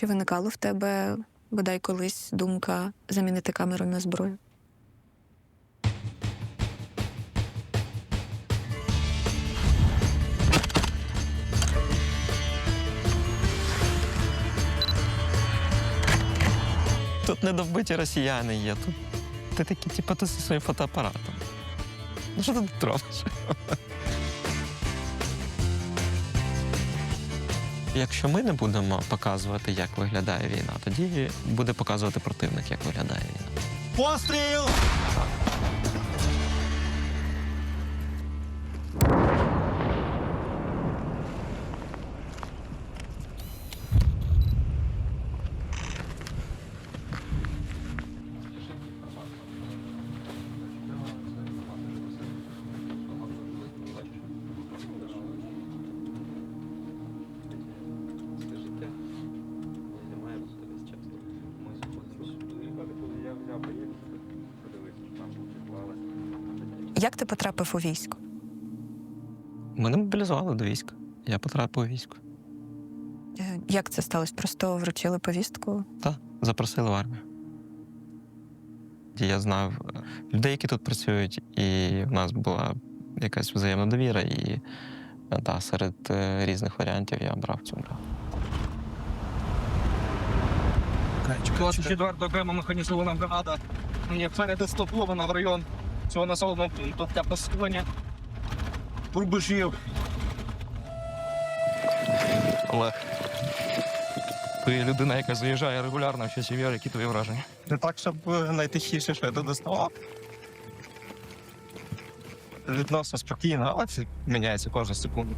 Чи виникало в тебе бодай колись думка замінити камеру на зброю? Тут недовбиті росіяни є. Тут ти такі, типу, ти зі своїм фотоапаратом. Ну що ти тут робиш? Якщо ми не будемо показувати, як виглядає війна, тоді буде показувати противник, як виглядає війна. Постріл! Потрапив у військо? Мене мобілізували до війська. Я потрапив у військо. Е, Як це сталося? Просто вручили повістку? Так, запросили в армію. Я знав е, людей, які тут працюють, і в нас була якась взаємна довіра. І е, та, серед різних варіантів я обрав цю бригаду. 24 окрема механізована бригада є передислокована в район цього населеного пункту для посилення рубежів. Олег. Ти людина, яка заїжджає регулярно в часів які твої враження? Не так, щоб е, найтихіше, що я тут доставав. Відносно спокійно, але це міняється кожну секунду.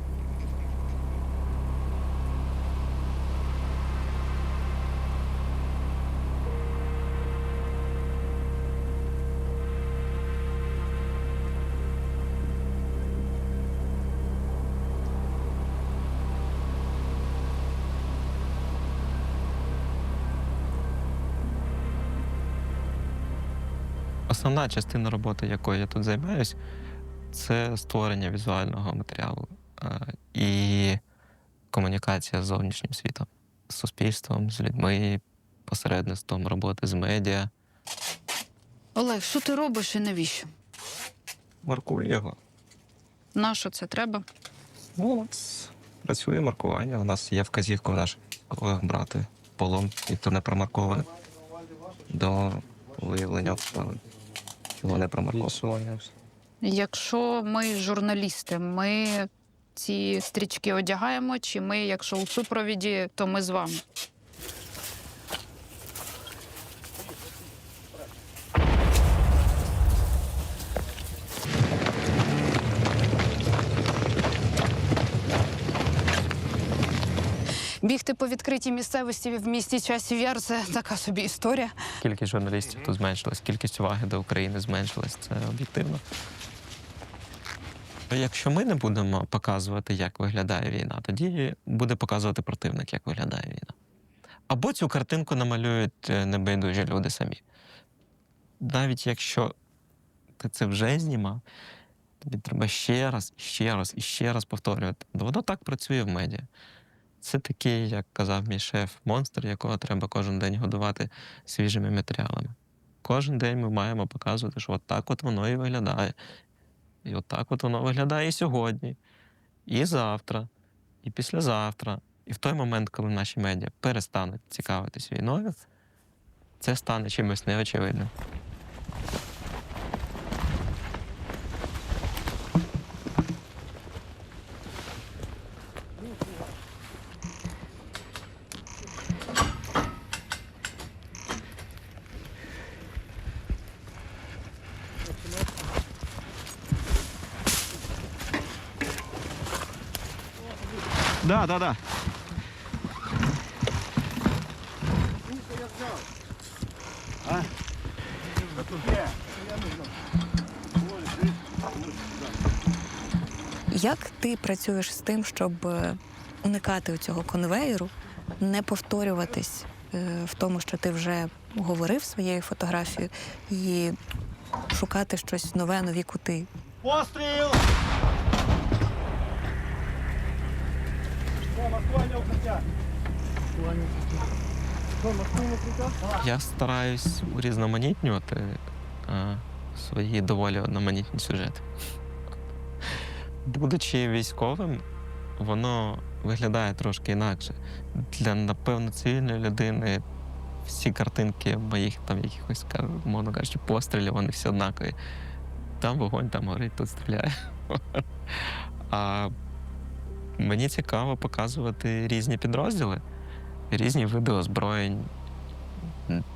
Основна частина роботи, якою я тут займаюсь, це створення візуального матеріалу е, і комунікація з зовнішнім світом, з суспільством, з людьми, посередництвом роботи з медіа. Олег, що ти робиш і навіщо? Маркую його. Нащо це треба? Ну, от працює маркування. У нас є вказівка в наших колег брати полон, і то не промарковане до виявлення обставин. Чого не промарковане. Якщо ми журналісти, ми ці стрічки одягаємо, чи ми, якщо у супровіді, то ми з вами. Бігти по відкритій місцевості в місті часів яр це така собі історія. Кількість журналістів тут зменшилась, кількість уваги до України зменшилась. Це об'єктивно. Якщо ми не будемо показувати, як виглядає війна, тоді буде показувати противник, як виглядає війна. Або цю картинку намалюють е, небайдужі люди самі. Навіть якщо ти це вже знімав, тобі треба ще раз, ще раз і ще раз повторювати. Воно так працює в медіа. Це такий, як казав мій шеф, монстр, якого треба кожен день годувати свіжими матеріалами. Кожен день ми маємо показувати, що от так от воно і виглядає. І от так от воно виглядає і сьогодні, і завтра, і післязавтра. І в той момент, коли наші медіа перестануть цікавитись війною, це стане чимось неочевидним. Да, да, да. Як ти працюєш з тим, щоб е, уникати цього конвеєру, не повторюватись е, в тому, що ти вже говорив своєю фотографією, і шукати щось нове, нові кути? Постріл! Я стараюсь урізноманітнювати е, свої доволі одноманітні сюжети. Будучи військовим, воно виглядає трошки інакше. Для, напевно, цивільної людини всі картинки моїх там якихось, мовно кажучи, пострілів, вони всі однакові. Там вогонь, там горить, тут стріляє. А мені цікаво показувати різні підрозділи, різні види озброєнь.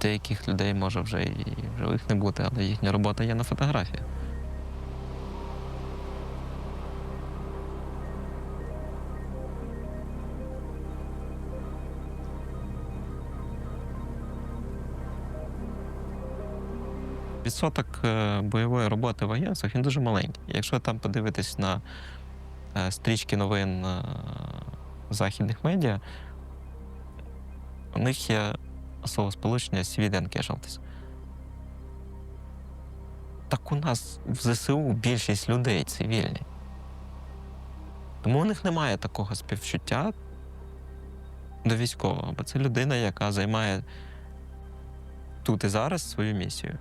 Деяких людей може вже і живих не бути, але їхня робота є на фотографії. Відсоток е, бойової роботи в агентствах він дуже маленький. Якщо там подивитись на стрічки новин е, західних медіа, у них є словосполучення civilian casualties. Так у нас в ЗСУ більшість людей цивільні. Тому у них немає такого співчуття до військового, бо це людина, яка займає тут і зараз свою місію.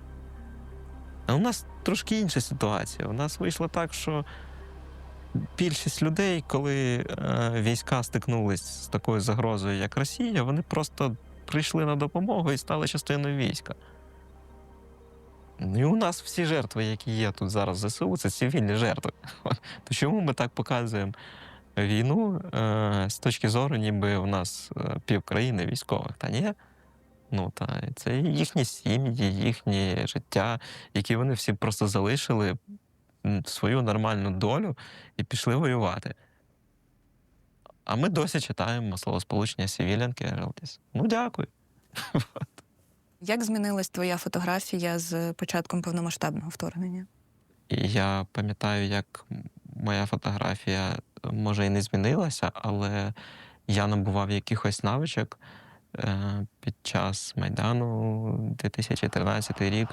А у нас трошки інша ситуація. У нас вийшло так, що більшість людей, коли е, війська стикнулись з такою загрозою, як Росія, вони просто прийшли на допомогу і стали частиною війська. І у нас всі жертви, які є тут зараз в ЗСУ, це цивільні жертви. То чому ми так показуємо війну е, з точки зору, ніби у нас е, півкраїни військових? Та ні. Ну, та, це їхні сім'ї, їхнє життя, які вони всі просто залишили свою нормальну долю і пішли воювати. А ми досі читаємо словосполучення civilian casualties. Ну, дякую. Як змінилась твоя фотографія з початком повномасштабного вторгнення? Я пам'ятаю, як моя фотографія е, може і не змінилася, але я набував якихось навичок е, під час Майдану 2013 рік.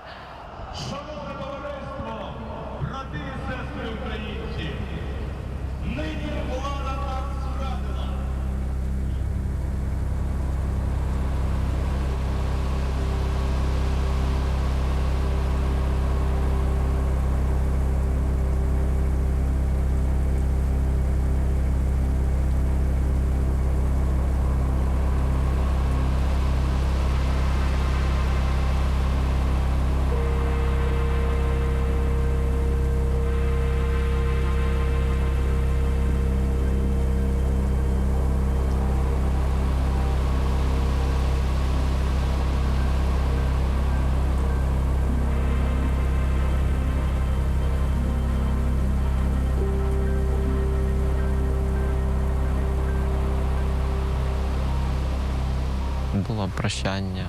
Було прощання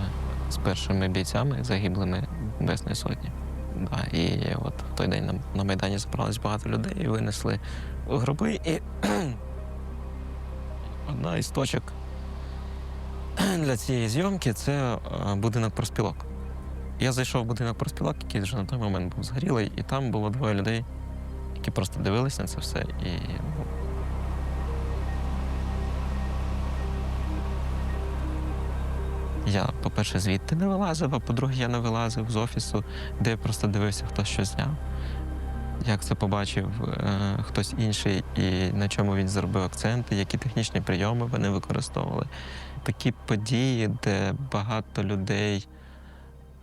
з першими бійцями, загиблими Небесної Сотні. Да, і от в той день на, на Майдані зібралось багато людей і винесли гроби. І одна із точок для цієї зйомки це е, будинок проспілок. Я зайшов в будинок проспілок, який вже на той момент був згорілий, і там було двоє людей, які просто дивились на це все. І Я, по-перше, звідти не вилазив, а по-друге, я не вилазив з офісу, де я просто дивився, хто що зняв. Як це побачив е, хтось інший і на чому він зробив акценти, які технічні прийоми вони використовували. Такі події, де багато людей,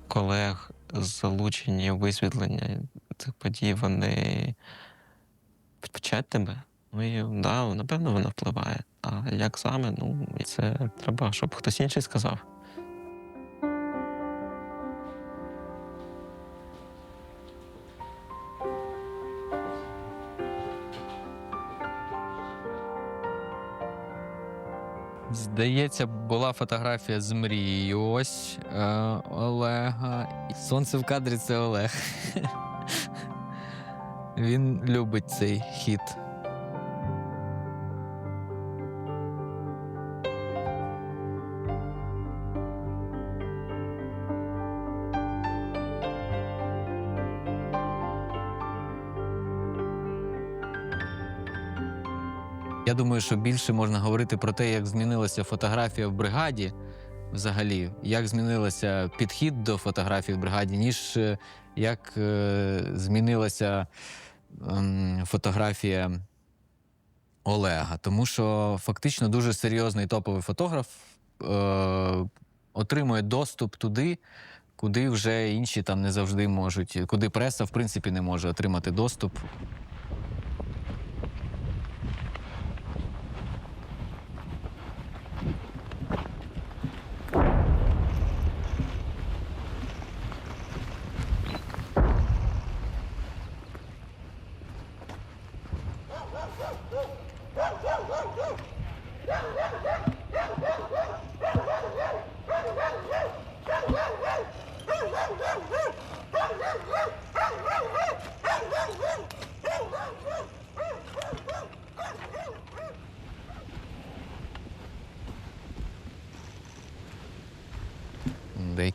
колег залучені у висвітлення цих подій, вони вчать тебе. Ну і да, напевно, вона впливає. А як саме, ну, це треба, щоб хтось інший сказав. Здається, була фотографія з мрією. Ось е, Олега. Сонце в кадрі це Олег. Він любить цей хід. Думаю, що більше можна говорити про те, як змінилася фотографія в бригаді, взагалі, як змінилося підхід до фотографій в бригаді, ніж е, як е, змінилася ем, фотографія Олега. Тому що фактично дуже серйозний топовий фотограф е, отримує доступ туди, куди вже інші там не завжди можуть, куди преса, в принципі, не може отримати доступ.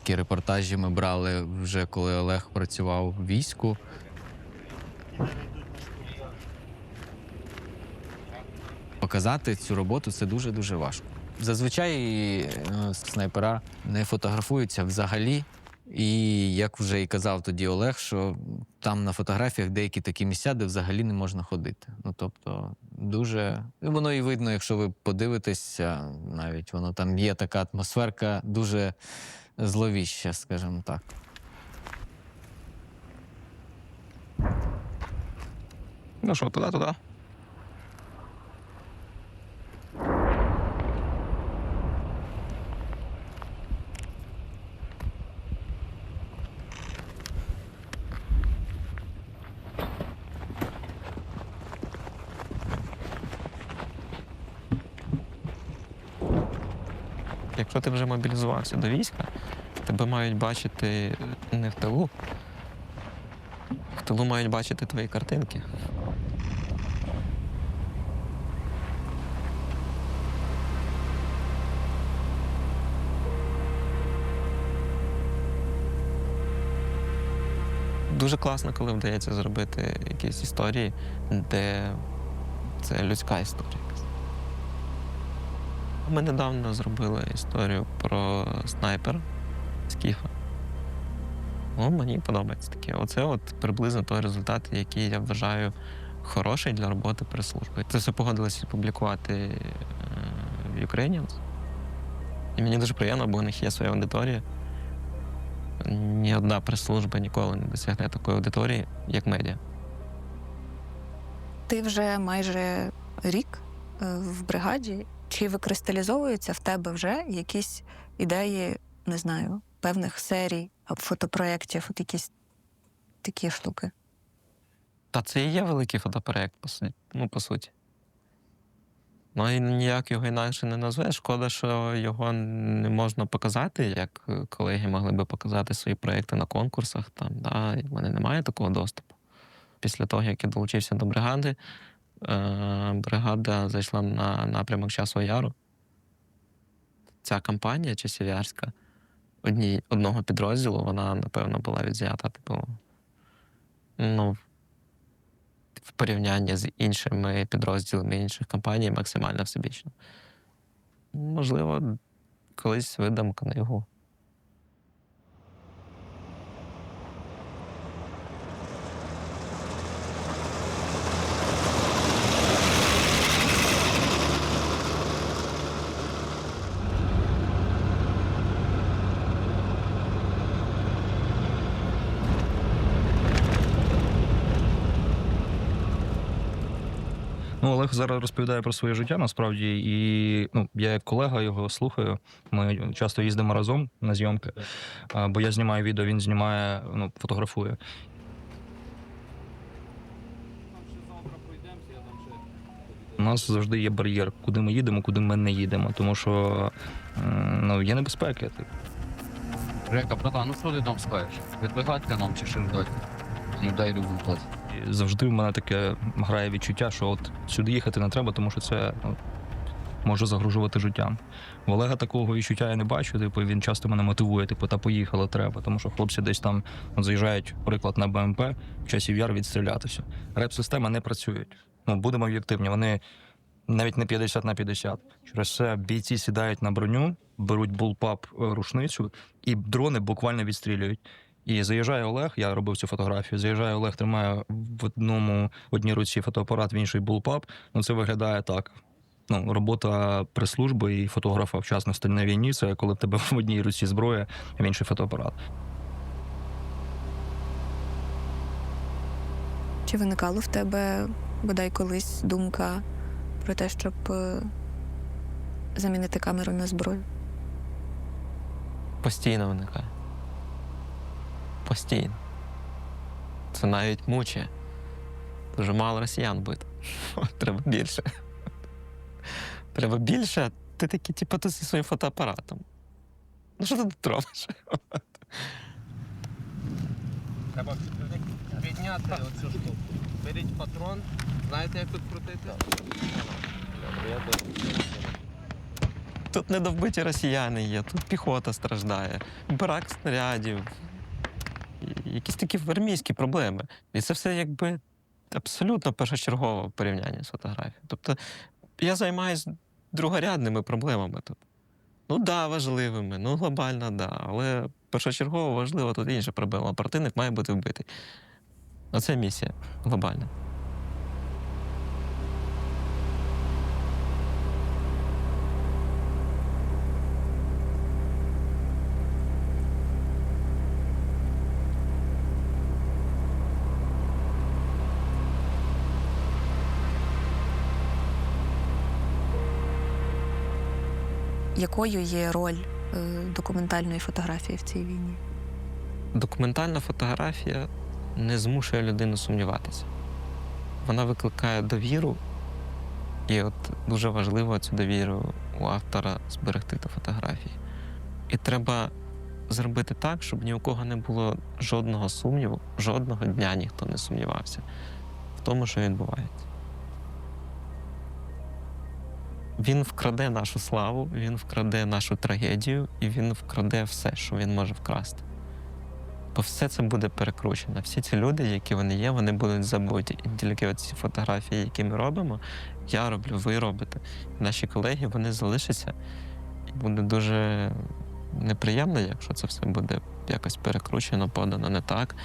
Деякі репортажі ми брали вже коли Олег працював в війську. Показати цю роботу це дуже-дуже важко. Зазвичай е, снайпера не фотографуються взагалі. І як вже і казав тоді Олег, що там на фотографіях деякі такі місця, де взагалі не можна ходити. Ну тобто, дуже воно і видно, якщо ви подивитеся, навіть воно там є така атмосферка дуже зловіща, скажімо так. Ну що, туди, туди. Якщо ти вже мобілізувався до війська, тебе мають бачити не в тилу. В тилу мають бачити твої картинки. Дуже класно, коли вдається зробити якісь історії, де це людська історія. Ми недавно зробили історію про снайпера Скіфа. Ну, мені подобається таке. Оце от приблизно той результат, який я вважаю хороший для роботи прес-служби. Це все погодилося публікувати е, в Ukrainians. І мені дуже приємно, бо у них є своя аудиторія. Ні одна прес-служба ніколи не досягне такої аудиторії, як медіа. Ти вже майже рік е, в бригаді. Чи викристалізовуються в тебе вже якісь ідеї, не знаю, певних серій, або фотопроєктів, от якісь такі штуки? Та це і є великий фотопроект, по суті. Ну, по суті. Ну і ніяк його інакше не назвеш. Шкода, що його не можна показати, як е, колеги могли би показати свої проекти на конкурсах. Там, да, і в мене немає такого доступу. Після того, як я долучився до бригади, бригада зайшла на напрямок Часу Яру. Ця кампанія часів'ярська одній, одного підрозділу, вона, напевно, була відзнята, типу, ну, в порівнянні з іншими підрозділами інших компаній максимально всебічно. Можливо, колись видам книгу. Ну, Олег зараз розповідає про своє життя насправді, і ну, я як колега його слухаю. Ми часто їздимо разом на зйомки, бо я знімаю відео, він знімає, ну, фотографує. У нас завжди є бар'єр, куди ми їдемо, куди ми не їдемо, тому що ну, є небезпеки. Река, братан, ну що ти там скажеш? Відбігати нам чи що дати? Ну дай результат. І завжди в мене таке грає відчуття, що от сюди їхати не треба, тому що це ну, може загружувати життям. В Олега такого відчуття я не бачу. Типу, він часто мене мотивує, типу, та поїхали, треба. Тому що хлопці десь там от, заїжджають, приклад, на БМП, в часів яр відстрілятися. Реп-системи не працюють. Ну, будемо об'єктивні, вони навіть не 50 на 50. Через це бійці сідають на броню, беруть булпап е, рушницю, і дрони буквально відстрілюють. І заїжджає Олег, я робив цю фотографію. Заїжджає Олег, тримає в одному в одній руці фотоапарат, в іншій булпап. Ну це виглядає так. Ну, робота прес-служби і фотографа в частності на війні це коли в тебе в одній руці зброя, а в іншій фотоапарат. Чи виникало в тебе бодай колись думка про те, щоб е, замінити камеру на зброю? Постійно виникає. Постійно. Це навіть мучає. Дуже мало росіян бити. Треба більше. Треба більше, а ти такий, типу, ти зі своїм фотоапаратом. Ну що ти тут робиш? Треба підняти оцю штуку. Беріть патрон. Знаєте, як тут крутити? Тут недовбиті росіяни є, тут піхота страждає, брак снарядів, якісь такі армійські проблеми. І це все якби абсолютно першочергове в порівнянні з фотографією. Тобто я займаюся другорядними проблемами тут. Ну да, важливими, ну глобально, да. Але першочергово важлива тут інша проблема. Противник має бути вбитий. Оце місія глобальна. Якою є роль е, документальної фотографії в цій війні? Документальна фотографія не змушує людину сумніватися. Вона викликає довіру, і от дуже важливо цю довіру у автора зберегти до фотографії. І треба зробити так, щоб ні у кого не було жодного сумніву, жодного дня ніхто не сумнівався в тому, що відбувається. Він вкраде нашу славу, він вкраде нашу трагедію, і він вкраде все, що він може вкрасти. Бо все це буде перекручено. Всі ці люди, які вони є, вони будуть забуті. І тільки ці фотографії, які ми робимо, я роблю, ви робите. Наші колеги вони залишаться. І буде дуже неприємно, якщо це все буде якось перекручено, подано не так.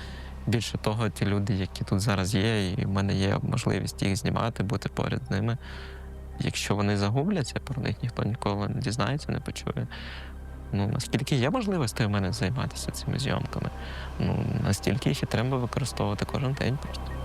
Більше того, ті люди, які тут зараз є, і в мене є можливість їх знімати, бути поряд з ними. Якщо вони загубляться, про них ніхто ніколи не дізнається, не почує. Ну, наскільки є можливості в мене займатися цими зйомками, ну настільки їх і треба використовувати кожен день просто.